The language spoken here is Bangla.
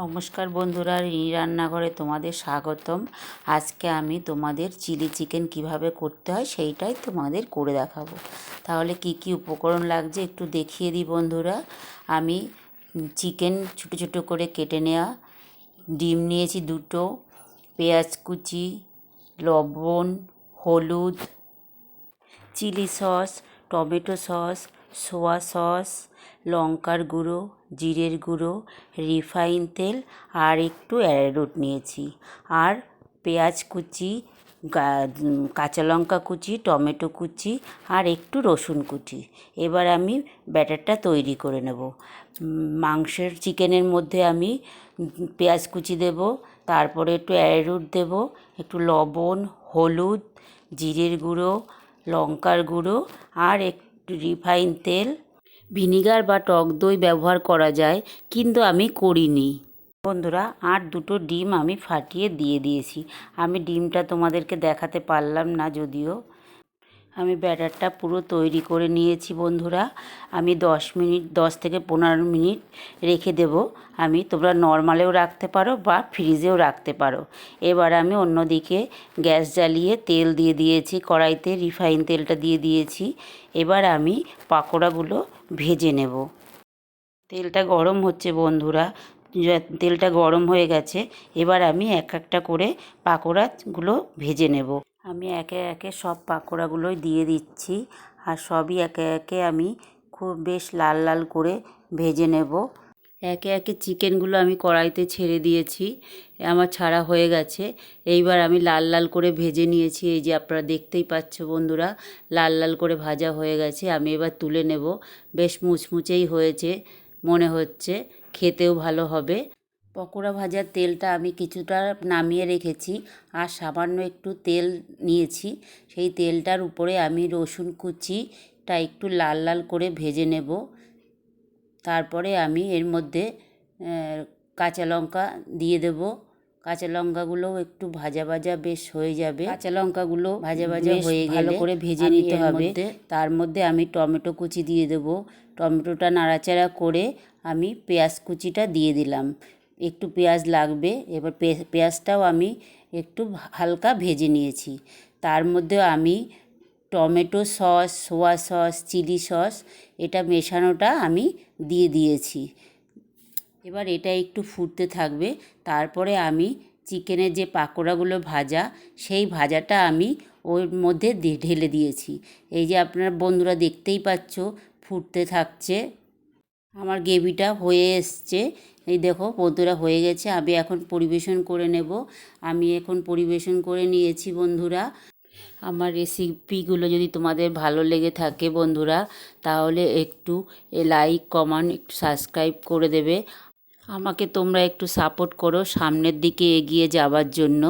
নমস্কার বন্ধুরা রিনি রান্নাঘরে তোমাদের স্বাগতম। আজকে আমি তোমাদের চিলি চিকেন কীভাবে করতে হয় সেইটাই তোমাদের করে দেখাবো। তাহলে কি কি উপকরণ লাগছে একটু দেখিয়ে দিই বন্ধুরা। আমি চিকেন ছোটো ছোটো করে কেটে নেওয়া ডিম নিয়েছি দুটো, পেঁয়াজ কুচি, লবণ, হলুদ, chilli sauce, tomato sauce soya sauce, লঙ্কার গুঁড়ো, জিরের গুঁড়ো, রিফাইন তেল আর একটু অ্যারারুট নিয়েছি। আর পেঁয়াজ কুচি কাঁচা লঙ্কা কুচি, টমেটো কুচি আর একটু রসুন কুচি। এবার আমি ব্যাটারটা তৈরি করে নেব। মাংসের চিকেনের মধ্যে আমি পেঁয়াজ কুচি দেব, তারপরে একটু অ্যারারুট দেব, একটু লবণ, হলুদ, জিরের গুঁড়ো, লঙ্কার গুঁড়ো আর একটু রিফাইন তেল ভিনিগার বা টক দই ব্যবহার করা যায়, কিন্তু আমি করিনি। বন্ধুরা, আর দুটো ডিম আমি ফাটিয়ে দিয়ে দিয়েছি। আমি ডিমটা তোমাদেরকে দেখাতে পারলাম না যদিও। আমি ব্যাটারটা পুরো তৈরি করে নিয়েছি বন্ধুরা। আমি দশ মিনিট, দশ থেকে পনেরো মিনিট রেখে দেব। আমি তোমরা নর্মালেও রাখতে পারো বা ফ্রিজেও রাখতে পারো। এবার আমি অন্যদিকে গ্যাস জ্বালিয়ে তেল দিয়ে দিয়েছি, কড়াইতে রিফাইন তেলটা দিয়ে দিয়েছি। এবার আমি পাকোড়াগুলো ভেজে নেব। তেলটা গরম হচ্ছে বন্ধুরা তেলটা গরম হয়ে গেছে। এবার আমি এক একটা করে পাকোড়াগুলো ভেজে নেব। আমি একে একে সব পাকোড়াগুলোই দিয়ে দিচ্ছি আর সবই একে একে আমি খুব বেশ লাল লাল করে ভেজে নেব। একে একে চিকেনগুলো আমি কড়াইতে ছেড়ে দিয়েছি আমার ছাড়া হয়ে গেছে। এইবার আমি লাল লাল করে ভেজে নিয়েছি, এই যে আপনারা দেখতেই পাচ্ছ বন্ধুরা, লাল লাল করে ভাজা হয়ে গেছে, আমি এবার তুলে নেব। বেশ মুচমুচেই হয়েছে, মনে হচ্ছে, খেতেও ভালো হবে। পকোড়া ভাজার তেলটা আমি কিছুটা নামিয়ে রেখেছি আর সামান্য একটু তেল নিয়েছি। সেই তেলটার উপরে আমি রসুন কুচিটা একটু লাল লাল করে ভেজে নেব। তারপরে আমি এর মধ্যে কাঁচা লঙ্কা দিয়ে দেব। কাঁচা লঙ্কাগুলোও একটু ভাজা ভাজা বেশ হয়ে যাবে। কাঁচা লঙ্কাগুলো ভাজা ভাজা হয়ে গেলে করে ভেজে নিতে হবে। তার মধ্যে আমি টমেটো কুচি দিয়ে দেব। টমেটোটা নাড়াচাড়া করে আমি পেঁয়াজ কুচিটা দিয়ে দিলাম। একটু পেঁয়াজ লাগবে, এবার পেঁয়াজটাও আমি একটু হালকা ভেজে নিয়েছি। তার মধ্যে আমি tomato sauce, soya sauce, chilli sauce, এটা মেশানোটা আমি দিয়ে দিয়েছি। এবার এটা একটু ফুটতে থাকবে, তারপরে আমি চিকেনের যে পাকোড়াগুলো ভাজা, সেই ভাজাটা আমি ওর মধ্যে ঢেলে দিয়েছি। এই যে আপনার বন্ধুরা দেখতেই পাচ্ছ, ফুটতে থাকছে। আমার গ্রেভিটা হয়ে এসছে। এই দেখো বন্ধুরা হয়ে গেছে, আমি এখন পরিবেশন করে নেব। আমি এখন পরিবেশন করে নিয়েছি বন্ধুরা। আমার রেসিপিগুলো যদি তোমাদের ভালো লেগে থাকে বন্ধুরা, তাহলে একটু লাইক কমেন্ট একটু সাবস্ক্রাইব করে দেবে। আমাকে তোমরা একটু সাপোর্ট করো সামনের দিকে এগিয়ে যাওয়ার জন্য।